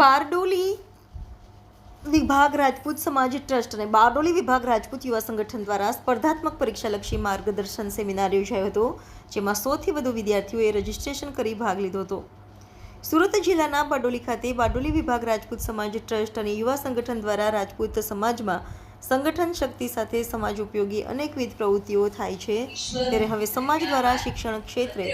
બારડોલી વિભાગ રાજપૂત સમાજ ટ્રસ્ટ અને બારડોલી વિભાગ રાજપૂત યુવા સંગઠન દ્વારા સ્પર્ધાત્મક પરીક્ષાલક્ષી માર્ગદર્શન સેમિનાર યોજાયો હતો, જેમાં સોથી વધુ વિદ્યાર્થીઓએ રજીસ્ટ્રેશન કરી ભાગ લીધો હતો. સુરત જિલ્લાના બારડોલી ખાતે બારડોલી વિભાગ રાજપૂત સમાજ ટ્રસ્ટ અને યુવા સંગઠન દ્વારા રાજપૂત સમાજમાં સંગઠન શક્તિ સાથે સમાજ ઉપયોગી અનેકવિધ પ્રવૃત્તિઓ થાય છે. ત્યારે હવે સમાજ દ્વારા શિક્ષણ ક્ષેત્રે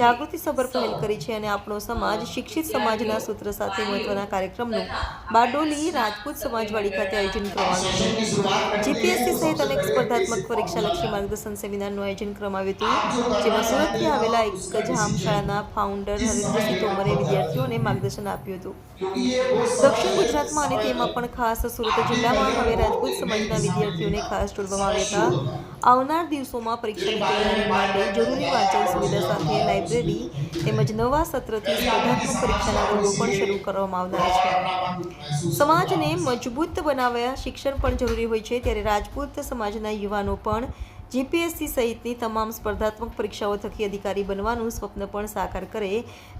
જાગૃતિસભર પહેલ કરી છે અને આપણો સમાજ શિક્ષિત સમાજના સૂત્ર સાથે મહત્વના કાર્યક્રમનું બારડોલી રાજપૂત સમાજવાડી ખાતે આયોજન કરવાનું હતું જીપીએસસી સહિત અનેક સ્પર્ધાત્મક પરીક્ષાલક્ષી માર્ગદર્શન સેમિનારનું આયોજન કરવામાં આવ્યું હતું, જેમાં સુરતથી આવેલા એક જામ શાળાના ફાઉન્ડર હરેન્દ્રસિંહ તોમરે વિદ્યાર્થીઓને માર્ગદર્શન આપ્યું હતું. દક્ષિણ ગુજરાતમાં અને તેમાં પણ ખાસ સુરત જિલ્લામાં હવે રાજપૂત સમાજના વિદ્યાર્થીઓને ખાસ જોડવામાં આવ્યા હતા. આવનાર દિવસોમાં પરીક્ષાની તૈયારી માટે જરૂરી વાંચન સુવિધા સાથે લાઇબ્રેરી તેમજ નવા સત્રથી સ્પર્ધાત્મક પરીક્ષાના વર્ગો પણ શરૂ કરવામાં આવનાર છે. સમાજને મજબૂત બનાવ્યા શિક્ષણ પણ જરૂરી હોય છે. ત્યારે રાજપૂત સમાજના યુવાનો પણ જીપીએસસી સહિતની તમામ સ્પર્ધાત્મક પરીક્ષાઓ થકી અધિકારી બનવાનું સ્વપ્ન પણ સાકાર કરે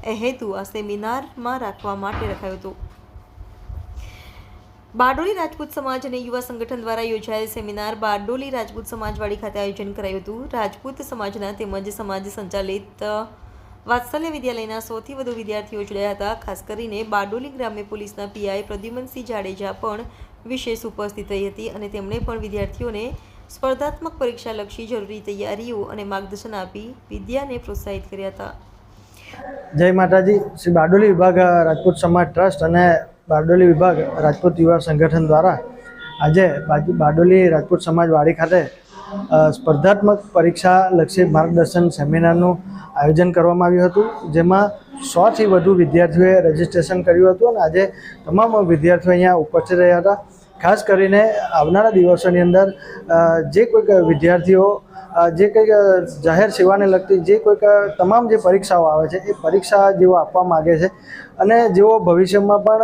એ હેતુ આ સેમિનારમાં રાખવા માટે રખાયો હતો. બારડોલી રાજપૂત સમાજ અને યુવા સંગઠન દ્વારા યોજાયેલ સેમિનાર બારડોલી રાજપૂત સમાજવાડી ખાતે આયોજન કરાયું હતું. રાજપૂત સમાજના તેમજ સમાજ સંચાલિત વાત્સલ્ય વિદ્યાલયના સૌથી વધુ વિદ્યાર્થીઓ જોડાયા હતા. ખાસ કરીને બારડોલી ગ્રામ્ય પોલીસના પીઆઈ પ્રદ્યુમનસિંહ જાડેજા પણ વિશેષ ઉપસ્થિત રહી હતી અને તેમણે પણ વિદ્યાર્થીઓને સ્પર્ધાત્મક પરીક્ષાલક્ષી જરૂરી તૈયારીઓ અને માર્ગદર્શન આપી વિદ્યાને પ્રોત્સાહિત કર્યા હતા. જય માતાજી. શ્રી બારડોલી વિભાગ રાજપૂત સમાજ ટ્રસ્ટ અને બારડોલી વિભાગ રાજપૂત યુવા સંગઠન દ્વારા આજે બારડોલી રાજપૂત સમાજ વાડી ખાતે સ્પર્ધાત્મક પરીક્ષા લક્ષી માર્ગદર્શન સેમિનારનું આયોજન કરવામાં આવ્યું હતું, જેમાં સોથી વધુ વિદ્યાર્થીઓએ રજીસ્ટ્રેશન કર્યું હતું અને આજે તમામ વિદ્યાર્થીઓ અહીંયા ઉપસ્થિત રહ્યા હતા. ખાસ કરીને આવનારા દિવસોની અંદર જે કોઈક વિદ્યાર્થીઓ જે કંઈક જાહેર સેવાને લગતી જે કોઈક તમામ જે પરીક્ષાઓ આવે છે, એ પરીક્ષા જેઓ આપવા માગે છે અને જેઓ ભવિષ્યમાં પણ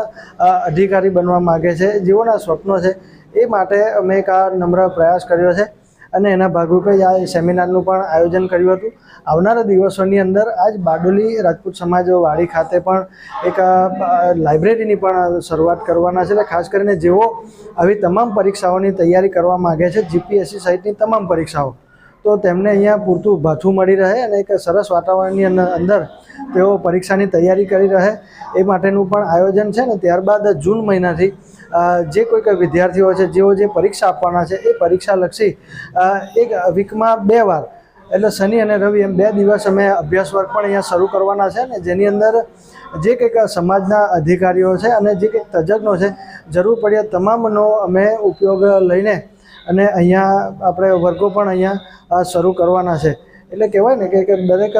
અધિકારી બનવા માગે છે, જેઓના સ્વપ્નો છે, એ માટે અમે એક આ નમ્ર પ્રયાસ કર્યો છે. અને એના ભાગરૂપે આ સેમિનારનું પણ આયોજન કર્યું હતું. આવનારા દિવસોની અંદર આજ બારડોલી રાજપૂત સમાજ વાડી ખાતે પણ એક લાઇબ્રેરીની પણ શરૂઆત કરવાના છે. એટલે ખાસ કરીને જેઓ આવી તમામ પરીક્ષાઓની તૈયારી કરવા માગે છે, જીપીએસસી સહિતની તમામ પરીક્ષાઓ, તો તેમને અહીંયા પૂરતું ભાથું મળી રહે અને એક સરસ વાતાવરણની અંદર તેઓ પરીક્ષાની તૈયારી કરી રહે એ માટેનું પણ આયોજન છે. ને ત્યારબાદ જૂન મહિનાથી જે કોઈક વિદ્યાર્થીઓ છે, જેઓ જે પરીક્ષા આપવાના છે, એ પરીક્ષાલક્ષી એક વીકમાં બે વાર, એટલે શનિ અને રવિ એમ બે દિવસ અમે અભ્યાસ વર્ગ પણ અહીંયા શરૂ કરવાના છે અને જેની અંદર જે કંઈક સમાજના અધિકારીઓ છે અને જે કંઈક તજજ્ઞો છે, જરૂર પડ્યા તમામનો અમે ઉપયોગ લઈને અને અહીંયા આપણે વર્ગો પણ અહીંયા શરૂ કરવાના છે. એટલે કહેવાય ને કે દરેક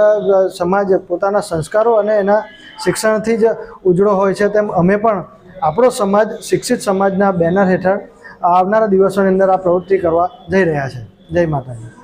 સમાજ પોતાના સંસ્કારો અને એના શિક્ષણથી જ ઉજળો હોય છે તેમ અમે પણ આપણો સમાજ, શિક્ષિત સમાજના બેનર હેઠળ આવનારા દિવસોની અંદર આ પ્રવૃત્તિ કરવા જઈ રહ્યા છે. જય માતાજી.